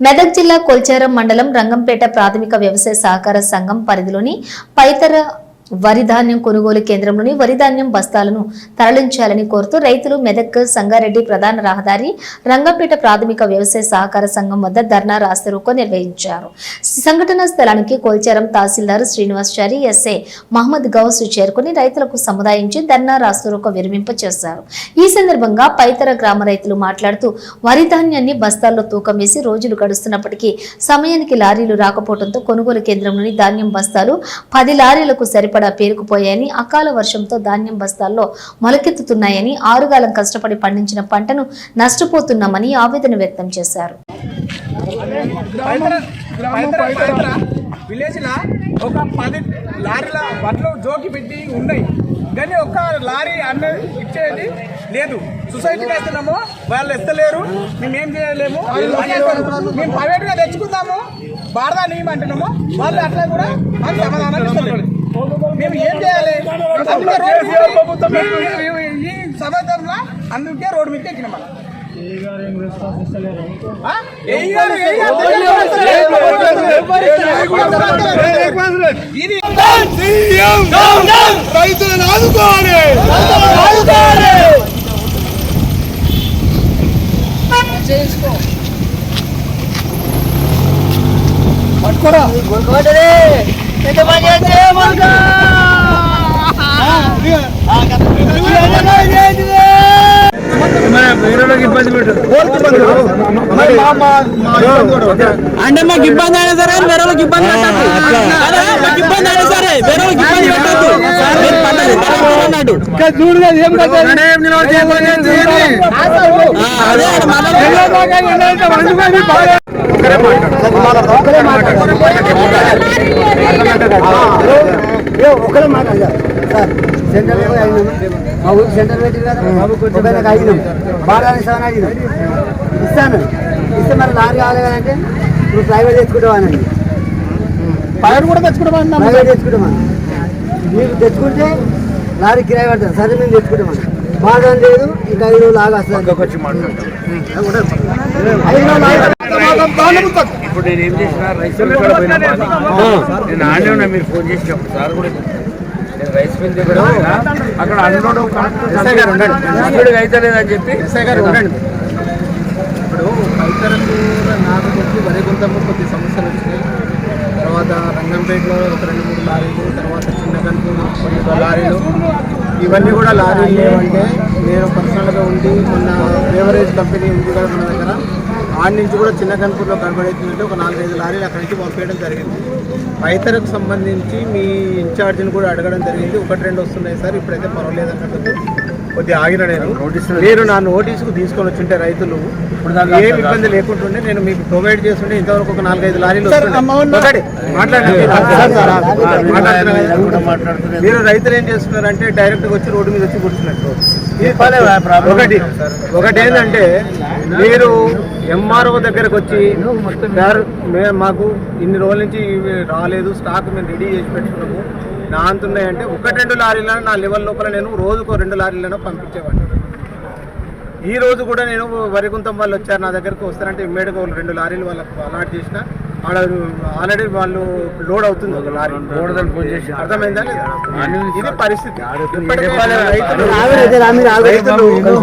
మెదక్ జిల్లా కొల్చారం మండలం రంగంపేట ప్రాథమిక వ్యవసాయ సహకార సంఘం పరిధిలోని పైతర వరి ధాన్యం కొనుగోలు కేంద్రంలోని వరి ధాన్యం బస్తాలను తరలించాలని కోరుతూ రైతులు మెదక్ సంగారెడ్డి ప్రధాన రహదారి రంగంపేట ప్రాథమిక వ్యవసాయ సహకార సంఘం వద్ద ధర్నా రాస్తరోకో నిర్వహించారు. సంఘటనా స్థలానికి కోల్చారం తహసీల్దార్ శ్రీనివాసాచారి ఎస్ఏ మహమ్మద్ గౌస్ చేరుకుని రైతులకు సముదాయించి ధర్నా రాస్తరోకో విరమింప చేశారు. ఈ సందర్భంగా పైతర గ్రామ రైతులు మాట్లాడుతూ వరి ధాన్యాన్ని బస్తాల్లో తూకం వేసి రోజులు గడుస్తున్నప్పటికీ సమయానికి లారీలు రాకపోవడంతో కొనుగోలు కేంద్రంలోని ధాన్యం బస్తాలు పది లారీలకు సరిపడా పేరుకుపోయాయని అకాల వర్షంతో ధాన్యం బస్తాల్లో మొలకెత్తుతున్నాయని ఆరుగాలం కష్టపడి పండించిన పంటను నష్టపోతున్నామని ఆవేదన వ్యక్తం చేశారు. విలేజ్ ఒక పది లారీల వడ్లు జోకి పెట్టి ఉన్నాయి కానీ ఒక్క లారీ అన్న ఇచ్చేది లేదు సొసైటీకి వేస్తున్నాము వాళ్ళు ఇస్తలేరు మేమేం చేయలేము మేము ప్రైవేట్గా తెచ్చుకుందాము బారదా నియమంటున్నాము వాళ్ళు అట్లా కూడా మాకు సమాధానం ఇస్తలేదు. మేము ఏం చేయాలి అందుకే రోడ్డు మీద- ఈ సమాధానంలో అందుకే రోడ్డు మీద ఎక్కినాం మనం ఆ? ఏయ్ గారు, ఏయ్ గారు, అంటే మాకు ఇబ్బంది అయినా సరే వేరే వాళ్ళకి ఇబ్బంది పెట్టద్దు మాకు ఇబ్బంది అయినా సరే వేరే వాళ్ళకి ఇబ్బంది పెట్టద్దు అన్నాడు ఆ, అదే ఆయన మాట్లాడుతున్నాడు. ఒకరే మాట్లాడు? సార్ సెంటర్ అయినాం మా ఊరికి సెంటర్ పెట్టి కదా బాబు కొంచెం అయినాం బాగా ఇస్తామని అడిగినాం ఇస్తాను. ఇస్తే మరి లారీ కావాలి కదంటే నువ్వు ప్రైవేట్ తెచ్చుకుంటావానండి పైరు కూడా తెచ్చుకోవడం ప్రైవేట్ తెచ్చుకుంటామని మీరు తెచ్చుకుంటే లారీ కిరాయి పడతారు సరే మేము తెచ్చుకుంటామని బాధ లేదు ఇంకా ఐదు రోజులు ఆగా వస్తుంది ఐదు రోజులు ఆగా ఇప్పుడు నేను ఏం చేసిన రైస్ మిల్ కూడా పోయినా మాట. నేను ఆడే ఉన్నా మీరు ఫోన్ చేసినప్పుడు సార్ కూడా. నేను రైస్ మిల్ దగ్గర అక్కడ అన్నోడు కనెక్ట్ అయితే లేదని చెప్పి ఇప్పుడు రైతులకు నాకు తెలిసి వరి గుంతము కొద్ది సమస్యలు వచ్చినాయి. తర్వాత రంగంపేటలో ఒక రెండు మూడు లారీలు తర్వాత చిన్న కొన్ని లారీలు. ఇవన్నీ కూడా లారీలు లేవంటే నేను పర్సనల్గా ఉండి మొన్న బేవరేజ్ కంపెనీ ఉంది కదా మన దగ్గర. ఆడి నుంచి కూడా చిన్న కనుపూర్లో గడబడైతుందంటే ఒక నాలుగైదు లారీలు అక్కడి నుంచి పంపేయడం జరిగింది. రైతులకు సంబంధించి మీ ఇన్ఛార్జిని కూడా అడగడం జరిగింది. ఒకటి రెండు వస్తున్నాయి సార్ ఇప్పుడైతే పర్వాలేదు అన్నట్టు. కొద్దిగా ఆగిన నేను మీరు నా నోటీసుకు తీసుకొని వచ్చింటే రైతులు ఏ ఇబ్బంది లేకుంటుండే నేను మీకు ప్రొవైడ్ చేస్తుంటే ఇంతవరకు ఒక నాలుగైదు లారీలు మాట్లాడండి. మీరు రైతులు ఏం చేస్తున్నారంటే డైరెక్ట్గా వచ్చి రోడ్డు మీద వచ్చి కూర్చున్నట్టు ఒకటి ఒకటి ఏంటంటే మీరు ఎంఆర్ఓ దగ్గరకు వచ్చి సార్ మాకు ఇన్ని రోజుల నుంచి రాలేదు స్టాక్ మేము రెడీ చేసి పెట్టుకున్నాము నా అంతున్నాయంటే ఒకటి రెండు లారీలను నా లెవెల్ లోపల నేను రోజుకో రెండు లారీలను పంపించేవాడిని. ఈ రోజు కూడా నేను వరిగుంతం వాళ్ళు వచ్చారు నా దగ్గరకు వస్తారంటే ఇమ్మీడియట్గా వాళ్ళు రెండు లారీలు వాళ్ళకు అలాట్ చేసిన ఆడ ఆల్రెడీ వాళ్ళు లోడ్ అవుతుంది ఒక లారీ. అర్థమైందా లేదా? ఇది పరిస్థితి. రైతులు